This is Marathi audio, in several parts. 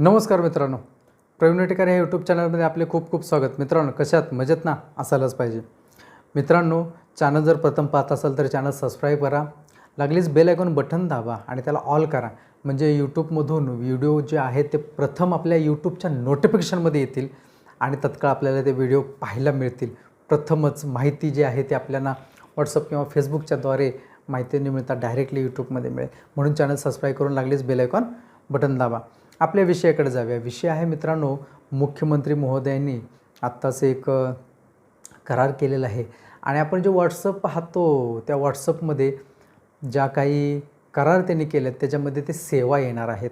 नमस्कार मित्रांनो. प्रवीण टेकर या यूट्यूब चॅनलमध्ये आपले खूप खूप स्वागत. मित्रांनो कशात मजेत ना? असायलाच पाहिजे. मित्रांनो चॅनल जर प्रथम पाहत असाल तर चॅनल सबस्क्राईब करा. लागलीच बेल आयकॉन बटन दाबा आणि त्याला ऑल करा. म्हणजे यूट्यूबमधून व्हिडिओ जे आहेत ते प्रथम आपल्या यूट्यूबच्या नोटिफिकेशनमध्ये येतील आणि तत्काळ आपल्याला ते व्हिडिओ पाहायला मिळतील. प्रथमच माहिती जी आहे ती आपल्याला व्हॉट्सअप किंवा फेसबुकच्याद्वारे माहिती न मिळता डायरेक्टली यूट्यूबमध्ये मिळेल. म्हणून चॅनल सबस्क्राईब करून लागलीच बेल आयकॉन बटन दाबा. आपल्या विषयाकडे जाऊया. विषय आहे मित्रांनो मुख्यमंत्री महोदयांनी आत्ताच एक करार केलेला आहे. आणि आपण जे व्हॉट्सअप पाहतो त्या व्हॉट्सअपमध्ये ज्या काही करार त्यांनी केलेत त्याच्यामध्ये ते सेवा येणार आहेत.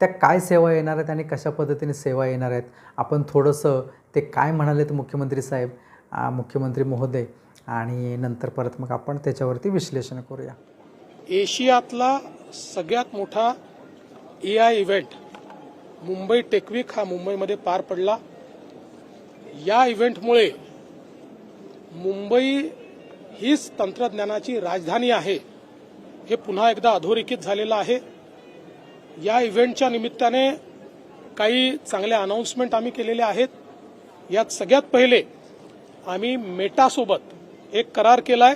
त्या काय सेवा येणार आहेत आणि कशा पद्धतीने सेवा येणार आहेत? आपण थोडंसं ते काय म्हणालेत मुख्यमंत्री साहेब मुख्यमंत्री महोदय? आणि नंतर परत मग आपण त्याच्यावरती विश्लेषण करूया. एशियातला सगळ्यात मोठा A I event Mumbai tech week हा मुंबईमध्ये पार पडला. या इव्हेंटमुळे मुंबई हीच तंत्रज्ञानाची राजधानी आहे. हे पुन्हा एकदा अधोरेखित झालेलं आहे. या इव्हेंटच्या निमित्ताने काही चांगल्या अनाऊन्समेंट आम्ही केलेल्या आहेत. यात सगळ्यात पहिले आम्ही मेटासोबत एक करार केलाय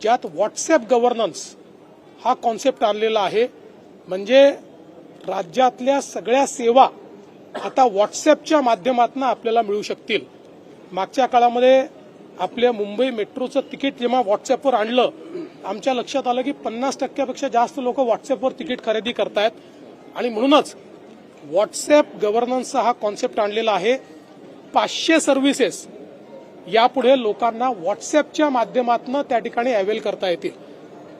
ज्यात व्हॉट्सॲप गव्हर्नन्स हा कॉन्सेप्ट आणलेला आहे. म्हणजे राज्यातल्या सगळ्या सेवा आता व्हॉट्सॲपच्या माध्यमातून आपल्याला मिळू शकतील. मागच्या काळामध्ये आपल्या मुंबई मेट्रोचं तिकीट जेव्हा व्हॉट्सॲपवर आणलं आमच्या लक्षात आलं की पन्नास टक्क्यापेक्षा जास्त लोक व्हॉट्सअपवर तिकीट खरेदी करतायत. आणि म्हणूनच व्हॉट्सॲप गव्हर्नन्सचा हा कॉन्सेप्ट आणलेला आहे. पाचशे सर्व्हिसेस यापुढे लोकांना व्हॉट्सॲपच्या माध्यमातून त्या ठिकाणी अवेल करता येतील.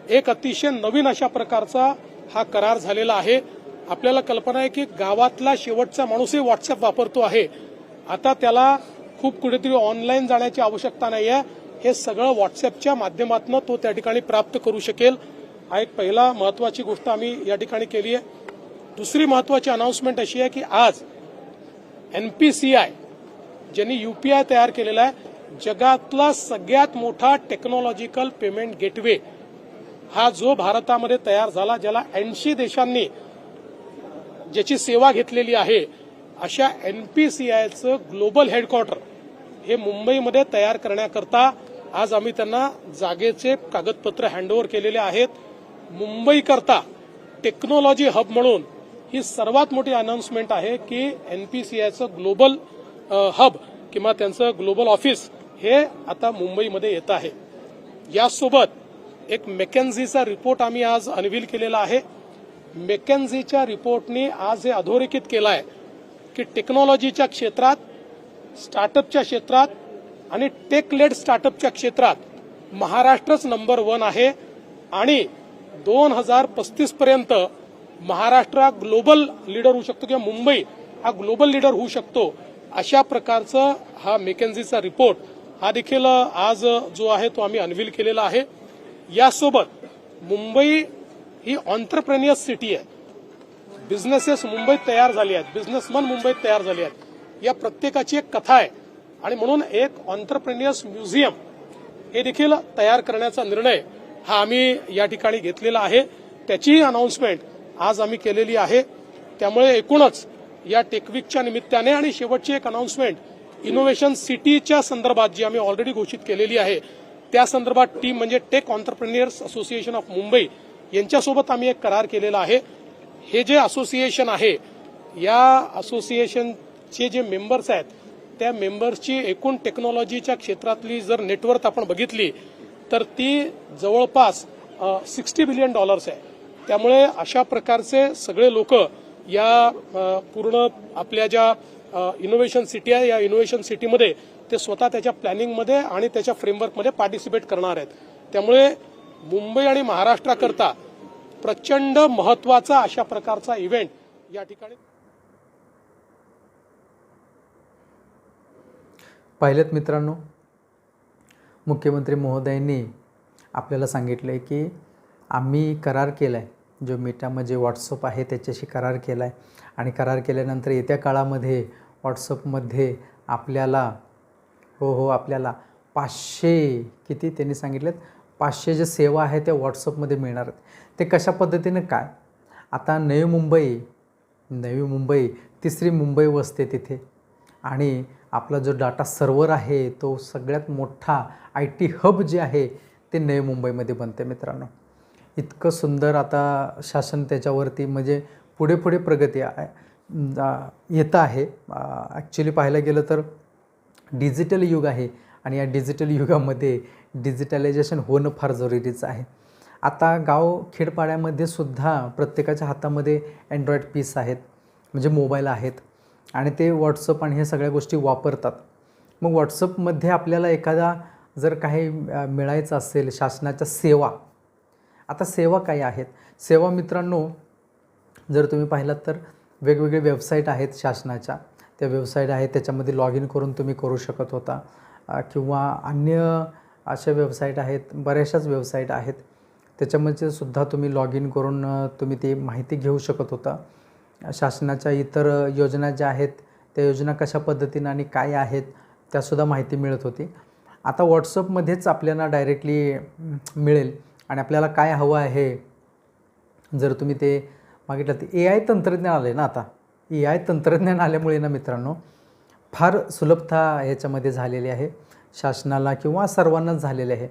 एक अतिशय नवीन अशा प्रकारचा हा करार झालेला आहे. आपल्याला कल्पना आहे की गावातला शेवटचा माणूसही व्हॉट्सअप वापरतो आहे. आता त्याला खूप कुठेतरी ऑनलाईन जाण्याची आवश्यकता नाही आहे हे सगळं व्हॉट्सअपच्या माध्यमातून तो त्या ठिकाणी प्राप्त करू शकेल. हा एक पहिला महत्वाची गोष्ट आम्ही या ठिकाणी केली आहे. दुसरी महत्वाची अनाऊन्समेंट अशी आहे की आज एनपीसीआय ज्यांनी युपीआय तयार केलेला आहे जगातला सगळ्यात मोठा टेक्नॉलॉजिकल पेमेंट गेटवे हा जो भारतामध्ये तयार झाला ज्याला ऐंशी देशांनी ज्याची सेवा घेतलेली आहे अशा एनपीसीआयचं ग्लोबल हेडक्वार्टर हे मुंबईमध्ये तयार करण्याकरता आज आम्ही त्यांना जागेचे कागदपत्र हँडओव्हर केलेले आहेत. मुंबईकरता टेक्नॉलॉजी हब म्हणून ही सर्वात मोठी अनाऊन्समेंट आहे की एनपीसीआयचं ग्लोबल हब किंवा त्यांचं ग्लोबल ऑफिस हे आता मुंबईमध्ये येत आहे. यासोबत एक मेकॅन्झीचा रिपोर्ट आम्ही आज अनवील केलेला आहे. मेकॅन्झीच्या रिपोर्टने आज हे अधोरेखित केलं आहे की टेक्नॉलॉजीच्या क्षेत्रात स्टार्टअपच्या क्षेत्रात आणि टेक लेड स्टार्टअपच्या क्षेत्रात महाराष्ट्रच नंबर वन आहे आणि दोन हजार पस्तीस पर्यंत महाराष्ट्र हा ग्लोबल लीडर होऊ शकतो किंवा मुंबई हा ग्लोबल लीडर होऊ शकतो अशा प्रकारचा हा मेकॅन्झीचा रिपोर्ट हा देखील आज जो आहे तो आम्ही अनवील केलेला आहे. यासोबत मुंबई ही ऑन्टरप्रेनियस सिटी आहे. बिझनेसेस मुंबईत तयार झाली आहेत. बिझनेसमन मुंबईत तयार झाले आहेत. या प्रत्येकाची एक कथा आहे. आणि म्हणून एक ऑन्टरप्रेनियस म्युझियम हे देखील तयार करण्याचा निर्णय हा आम्ही या ठिकाणी घेतलेला आहे. त्याचीही अनाऊन्समेंट आज आम्ही केलेली आहे. त्यामुळे एकूणच या टेकविकच्या निमित्ताने आणि शेवटची एक अनाऊन्समेंट इनोव्हेशन सिटीच्या संदर्भात जी आम्ही ऑलरेडी घोषित केलेली आहे त्या संदर्भात टीम म्हणजे tech entrepreneurs association of Mumbai यांच्यासोबत आम्ही एक करार केलेला आहे. हे जे असोसिएशन आहे या असोसिएशनचे जे मेंबर्स आहेत त्या मेंबर्सची एकूण टेक्नॉलॉजीच्या क्षेत्रातली जर नेटवर्क आपण बघितली तर ती जवळपास सिक्स्टी बिलियन डॉलर्स आहे. त्यामुळे अशा प्रकारचे सगळे लोक या पूर्ण आपल्या ज्या इनोव्हेशन सिटी आहे या इनोव्हेशन सिटीमध्ये ते स्वतः त्याच्या प्लॅनिंगमध्ये आणि त्याच्या फ्रेमवर्कमध्ये पार्टिसिपेट करणार आहेत. त्यामुळे मुंबई आणि महाराष्ट्राकरता प्रचंड महत्त्वाचा अशा प्रकारचा इव्हेंट या ठिकाणी. पाहिलेत मित्रांनो मुख्यमंत्री महोदयांनी आपल्याला सांगितलं आहे की आम्ही करार केला आहे जो मीटामध्ये व्हॉट्सअप आहे त्याच्याशी करार केला आहे आणि करार केल्यानंतर येत्या काळामध्ये व्हॉट्सअपमध्ये आपल्याला हो हो आपल्याला पाचशे किती त्यांनी सांगितलेत? पाचशे जे सेवा आहे त्या व्हॉट्सअपमध्ये मिळणार आहेत. ते कशा पद्धतीनं काय? आता नवी मुंबई नवी मुंबई तिसरी मुंबई वसते तिथे. आणि आपला जो डाटा सर्व्हर आहे तो सगळ्यात मोठा आय टी हब जे आहे ते नवी मुंबईमध्ये बनते मित्रांनो. इतकं सुंदर आता शासन त्याच्यावरती म्हणजे पुढे पुढे प्रगती येत येतं आहे. ॲक्च्युली पाहायला गेलं तर डिजिटल युग आहे. आणि या डिजिटल युगामध्ये डिजिटलायझेशन होणं फार जरुरीचं आहे. आता गाव खेडपाड्यामध्ये सुद्धा प्रत्येकाच्या हातामध्ये अँड्रॉईड पीस आहेत म्हणजे मोबाईल आहेत आणि ते व्हॉट्सअप आणि हे सगळ्या गोष्टी वापरतात. मग व्हॉट्सअपमध्ये आपल्याला एखादा जर काही मिळायचं असेल शासनाच्या सेवा आता सेवा काय आहेत? सेवा मित्रांनो जर तुम्ही पाहिलात तर वेगवेगळे वेबसाईट आहेत शासनाच्या. त्या वेबसाईट आहेत त्याच्यामध्ये लॉग इन करून तुम्ही करू शकत होता. किंवा अन्य अशा वेबसाईट आहेत बऱ्याचशाच वेबसाईट आहेत. त्याच्यामध्ये सुद्धा तुम्ही लॉग इन करून तुम्ही ती माहिती घेऊ शकत होता. शासनाच्या इतर योजना ज्या आहेत त्या योजना कशा पद्धतीनं आणि काय आहेत त्यासुद्धा माहिती मिळत होती. आता व्हॉट्सअपमध्येच आपल्याला डायरेक्टली मिळेल. आणि आपल्याला काय हवं आहे जर तुम्ही ते मागितलं ते ए आय तंत्रज्ञान आलं आहे ना आता. ए आय तंत्रज्ञान आल्यामुळे ना मित्रांनो फार सुलभता ह्याच्यामध्ये झालेली आहे. शासनाला किंवा सर्वांनाच झालेले आहे.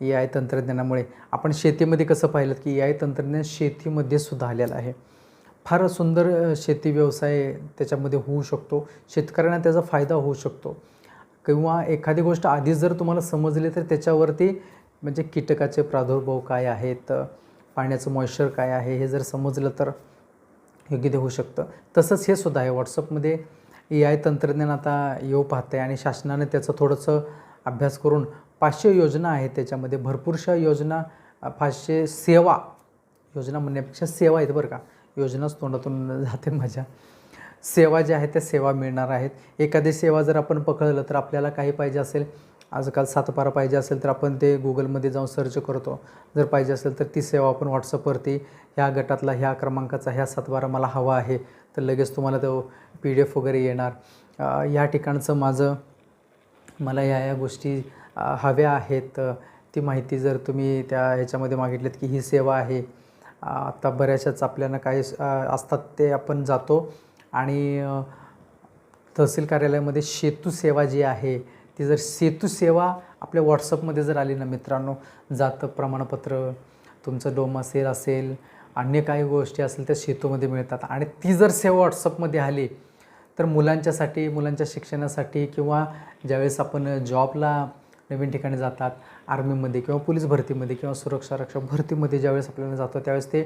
ए आय तंत्रज्ञानामुळे आपण शेतीमध्ये कसं पाहिलं की ए आय तंत्रज्ञान शेतीमध्ये सुद्धा आलेलं आहे. फार सुंदर शेती व्यवसाय त्याच्यामध्ये होऊ शकतो. शेतकऱ्यांना त्याचा फायदा होऊ शकतो. किंवा एखादी गोष्ट आधीच जर तुम्हाला समजली तर त्याच्यावरती म्हणजे कीटकाचे प्रादुर्भाव काय आहेत पाण्याचं मॉइश्चर काय आहे हे जर समजलं तर योग्य ते होऊ शकतं. तसंच हे सुद्धा आहे. व्हॉट्सअपमध्ये ए आय तंत्रज्ञान आता येऊ पाहते आहे आणि शासनाने त्याचं थोडंसं अभ्यास करून पाचशे योजना आहेत त्याच्यामध्ये. भरपूरशा योजना पाचशे सेवा योजना म्हणण्यापेक्षा सेवा आहेत बरं का. योजनाच तोंडातून जाते माझ्या. सेवा ज्या आहेत त्या सेवा मिळणार आहेत. एखादी सेवा जर आपण पकडलं तर आपल्याला काही पाहिजे असेल आजकाल सातबारा पाहिजे असेल तर आपण ते गुगलमध्ये जाऊन सर्च करतो. जर पाहिजे असेल तर ती सेवा आपण व्हॉट्सअपवरती ह्या गटातला ह्या क्रमांकाचा ह्या सातबारा मला हवा आहे तर लगेच तुम्हाला तो पी डी एफ वगैरे येणार. या ठिकाणचं माझं मला या या गोष्टी हव्या आहेत. ती माहिती जर तुम्ही त्या ह्याच्यामध्ये मागितलीत की ही सेवा आहे आत्ता आता बऱ्याचशाच आपल्याला काही असतात ते आपण जातो. आणि तहसील कार्यालयामध्ये सेतू सेवा जी आहे ती जर सेतू सेवा आपल्या व्हॉट्सअपमध्ये जर आली ना मित्रांनो जातं प्रमाणपत्र तुमचं डोम असेल असेल अन्य काही गोष्टी असेल त्या शेतोमध्ये मिळतात. आणि ती जर सेवा व्हॉट्सअपमध्ये आली तर मुलांच्यासाठी मुलांच्या शिक्षणासाठी किंवा ज्यावेळेस आपण जॉबला नवीन ठिकाणी जातात आर्मीमध्ये किंवा पोलीस भरतीमध्ये किंवा सुरक्षा रक्षक भरतीमध्ये ज्यावेळेस आपल्याला जातो त्यावेळेस ते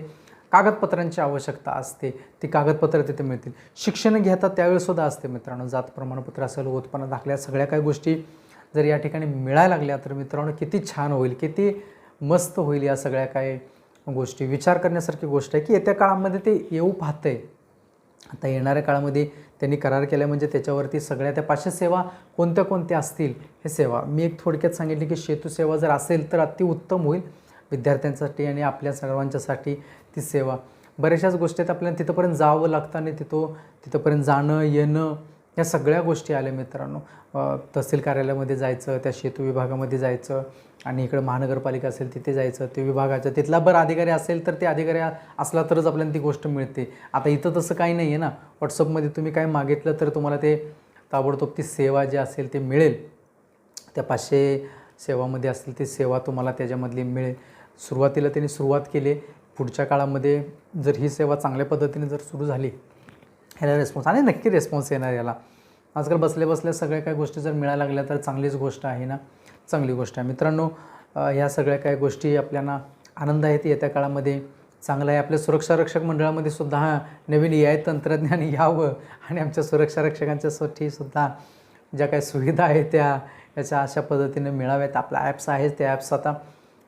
कागदपत्रांची आवश्यकता असते. ती कागदपत्रं तिथे मिळतील. शिक्षण घेतात त्यावेळेससुद्धा असते मित्रांनो. जात प्रमाणपत्र असेल उत्पन्न दाखल्या सगळ्या काही गोष्टी जर या ठिकाणी मिळायला लागल्या तर मित्रांनो किती छान होईल किती मस्त होईल या सगळ्या काय गोष्टी विचार करण्यासारखी गोष्ट आहे की येत्या काळामध्ये ते येऊ पाहतं आहे आता येणाऱ्या काळामध्ये त्यांनी करार केला म्हणजे त्याच्यावरती सगळ्या त्या पाचशे सेवा कोणत्या कोणत्या असतील हे सेवा. मी एक थोडक्यात सांगितले की सेतू सेवा जर असेल तर अतिउत्तम होईल विद्यार्थ्यांसाठी आणि आपल्या सर्वांच्यासाठी ती सेवा. बऱ्याचशाच गोष्टी आहेत आपल्याला तिथंपर्यंत जावं लागतं आणि तिथं तिथंपर्यंत जाणं येणं या सगळ्या गोष्टी आल्या मित्रांनो. तहसील कार्यालयामध्ये जायचं त्या शेतू विभागामध्ये जायचं आणि इकडं महानगरपालिका असेल तिथे जायचं ते विभागाचं. तिथला बरं अधिकारी असेल तर ते अधिकारी असला तरच आपल्याला ती गोष्ट मिळते. आता इथं तसं काही नाही आहे ना. व्हॉट्सअपमध्ये तुम्ही काय मागितलं तर तुम्हाला ते ताबडतोब ती सेवा जी असेल ते मिळेल. त्या पाचशे सेवामध्ये असतील ती सेवा तुम्हाला त्याच्यामधली मिळेल. सुरुवातीला त्यांनी सुरुवात केली. पुढच्या काळामध्ये जर ही सेवा चांगल्या पद्धतीने जर सुरू झाली ह्याला रिस्पॉन्स आणि नक्की रिस्पॉन्स येणार याला. आजकाल बसल्या बसल्या सगळ्या काही गोष्टी जर मिळायला लागल्या तर चांगलीच गोष्ट आहे ना. चांगली गोष्ट आहे. मित्रांनो ह्या सगळ्या काही गोष्टी आपल्याला आनंद आहेत येत्या काळामध्ये. चांगलं आहे. आपल्या सुरक्षा रक्षक मंडळामध्ये सुद्धा नवीन ए आय तंत्रज्ञान यावं आणि आमच्या सुरक्षा रक्षकांच्यासाठी सुद्धा ज्या काही सुविधा आहेत त्या याच्या अशा पद्धतीने मिळाव्यात. आपल्या ॲप्स आहेत त्या ॲप्स आता.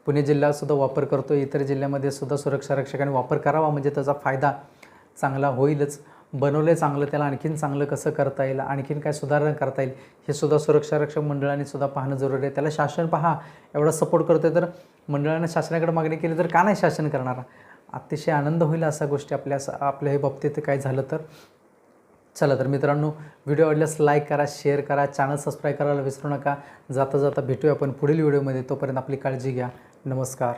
पुणे जिल्ह्यातसुद्धा वापर करतो इतर जिल्ह्यामध्ये सुद्धा सुरक्षा रक्षकांनी वापर करावा म्हणजे त्याचा फायदा चांगला होईलच. बनवलं चांगलं त्याला आणखीन चांगलं कसं करता येईल आणखीन काय सुधारणा करता येईल हे सुद्धा सुरक्षा रक्षक मंडळाने सुद्धा पाहणं जरुरी आहे. त्याला शासन पहा एवढा सपोर्ट करतोय तर मंडळाने शासनाकडे मागणी केली तर का नाही शासन करणार? अतिशय आनंद होईल अशा गोष्टी आपल्या आपल्या हे बाबतीत काय झालं तर. चला तर मित्रांनो व्हिडिओ आवडल्यास लाईक करा शेअर करा चॅनल सबस्क्राईब करायला विसरू नका. जाता जाता भेटूया आपण पुढील व्हिडिओमध्ये तोपर्यंत आपली काळजी घ्या. नमस्कार.